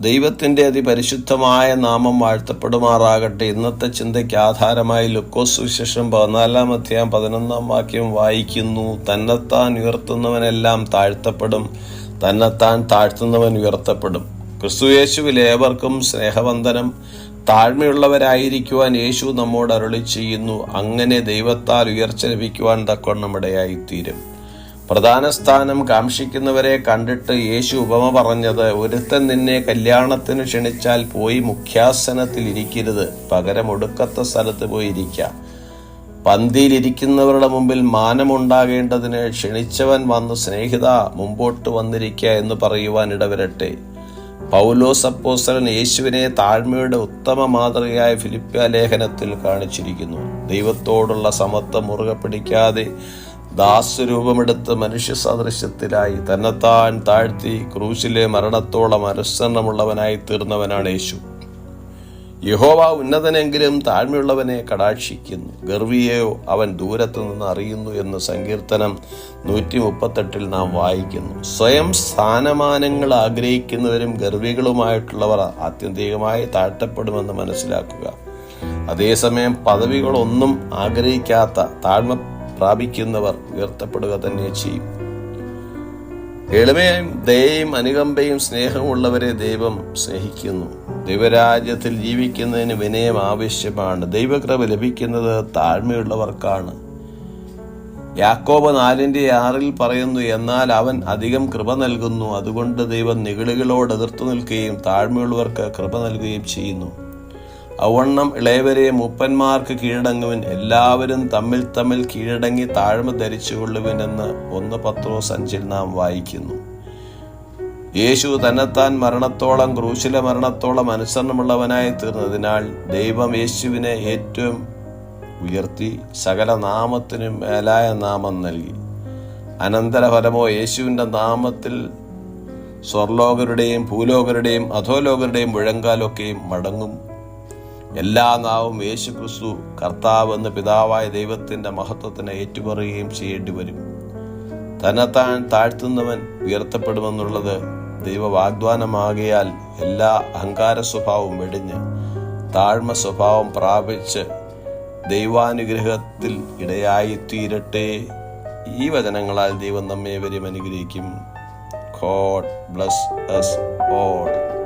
ദൈവത്തിന്റെ അതിപരിശുദ്ധമായ നാമം വാഴ്ത്തപ്പെടുമാറാകട്ടെ. ഇന്നത്തെ ചിന്തയ്ക്ക് ആധാരമായി ലുക്കോസ് സുവിശേഷം പതിനാലാം അധ്യായം പതിനൊന്നാം വാക്യം വായിക്കുന്നു. തന്നെത്താൻ ഉയർത്തുന്നവനെല്ലാം താഴ്ത്തപ്പെടും. തന്നെത്താൻ താഴ്ത്തുന്നവൻ ഉയർത്തപ്പെടും. ക്രിസ്തുയേശുവിൽ ഏവർക്കും സ്നേഹവന്ദനം. താഴ്മയുള്ളവരായിരിക്കുവാൻ യേശു നമ്മോട് അരുളി ചെയ്യുന്നു അങ്ങനെ ദൈവത്താൽ ഉയർച്ച ലഭിക്കുവാൻ തക്കൊണ്ണമിടയായിത്തീരും പ്രധാന സ്ഥാനം കാംക്ഷിക്കുന്നവരെ കണ്ടിട്ട് യേശു ഉപമ പറഞ്ഞത് ഒരുത്തൻ നിന്നെ കല്യാണത്തിന് ക്ഷണിച്ചാൽ പോയി മുഖ്യാസനത്തിൽ ഇരിക്കരുത് പകരം ഒടുക്കത്തെ സ്ഥലത്ത് പോയി ഇരിക്കാം. പന്തിയിലിരിക്കുന്നവരുടെ മുമ്പിൽ മാനമുണ്ടാകേണ്ടതിന് ക്ഷണിച്ചവൻ വന്ന് സ്നേഹിത മുമ്പോട്ട് വന്നിരിക്കുക എന്ന് പറയുവാൻ ഇടവരട്ടെ. പൗലോസ് അപ്പോസ്തലൻ യേശുവിനെ താഴ്മയുടെ ഉത്തമ മാതൃകയായ ഫിലിപ്പ്യ ലേഖനത്തിൽ കാണിച്ചിരിക്കുന്നു. ദൈവത്തോടുള്ള സമത്വം മുറുകെ പിടിക്കാതെ ദാസ്വരൂപമെടുത്ത് മനുഷ്യ സദൃശ്യത്തിലായി തന്നെത്താൻ താഴ്ത്തി ക്രൂശിലെ മരണത്തോളം അനുസരണമുള്ളവനായി തീർന്നവനാണ് യേശു. യഹോവ ഉന്നതനെങ്കിലും താഴ്മയുള്ളവനെ കടാക്ഷിക്കുന്നു. ഗർവിയെയോ അവൻ ദൂരത്തു നിന്ന് അറിയുന്നു എന്ന് സങ്കീർത്തനം നൂറ്റി മുപ്പത്തെട്ടിൽ നാം വായിക്കുന്നു. സ്വയം സ്ഥാനമാനങ്ങൾ ആഗ്രഹിക്കുന്നവരും ഗർവികളുമായിട്ടുള്ളവർ ആത്യന്തികമായി താഴ്ത്തപ്പെടുമെന്ന് മനസ്സിലാക്കുക. അതേസമയം പദവികളൊന്നും ആഗ്രഹിക്കാത്ത താഴ്മ പ്രാപിക്കുന്നവർ ഉയർത്തപ്പെടുക തന്നെ ചെയ്യും. എളിമയും ദയയും അനുകമ്പയും സ്നേഹമുള്ളവരെ ദൈവം സ്നേഹിക്കുന്നു. ദൈവരാജ്യത്തിൽ ജീവിക്കുന്നതിന് വിനയം ആവശ്യമാണ്. ദൈവകൃപ ലഭിക്കുന്നത് താഴ്മയുള്ളവർക്കാണ്. യാക്കോബ് നാലിന്റെ ആറിൽ പറയുന്നു എന്നാൽ അവൻ അധികം കൃപ നൽകുന്നു. അതുകൊണ്ട് ദൈവം നിഗളികളോട് എതിർത്തു നിൽക്കുകയും താഴ്മയുള്ളവർക്ക് കൃപ നൽകുകയും ചെയ്യുന്നു. ഔവണ്ണം ഇളയവരെ മൂപ്പന്മാർക്ക് കീഴടങ്ങുവൻ എല്ലാവരും തമ്മിൽ തമ്മിൽ കീഴടങ്ങി താഴ്മ ധരിച്ചുകൊള്ളുവനെന്ന് ഒന്ന് പത്രോ സഞ്ചിൽ നാം വായിക്കുന്നു. യേശു തന്നെത്താൻ മരണത്തോളം ക്രൂശില മരണത്തോളം അനുസരണമുള്ളവനായി തീർന്നതിനാൽ ദൈവം യേശുവിനെ ഏറ്റവും ഉയർത്തി സകല നാമത്തിനും മേലായ നാമം നൽകി. അനന്തരഫലമോ യേശുവിന്റെ നാമത്തിൽ സ്വർലോകരുടെയും ഭൂലോകരുടെയും അധോലോകരുടെയും മുഴങ്കാലൊക്കെയും മടങ്ങും. എല്ലാ നാവും യേശു ക്രിസ്തു കർത്താവ് എന്ന പിതാവായ ദൈവത്തിന്റെ മഹത്വത്തിന് ഏറ്റുപറയുകയും ചെയ്യേണ്ടി വരും. തന്നെത്താൻ താഴ്ത്തുന്നവൻ ഉയർത്തപ്പെടുമെന്നുള്ളത് ദൈവ വാഗ്ദാനമാകിയാൽ എല്ലാ അഹങ്കാര സ്വഭാവവും വെടിഞ്ഞ് താഴ്മ സ്വഭാവം പ്രാപിച്ച് ദൈവാനുഗ്രഹത്തിൽ ഇടയായി തീരട്ടെ ഈ വചനങ്ങളാൽ ദൈവം നമ്മെ വരും അനുഗ്രഹിക്കും. God bless us all.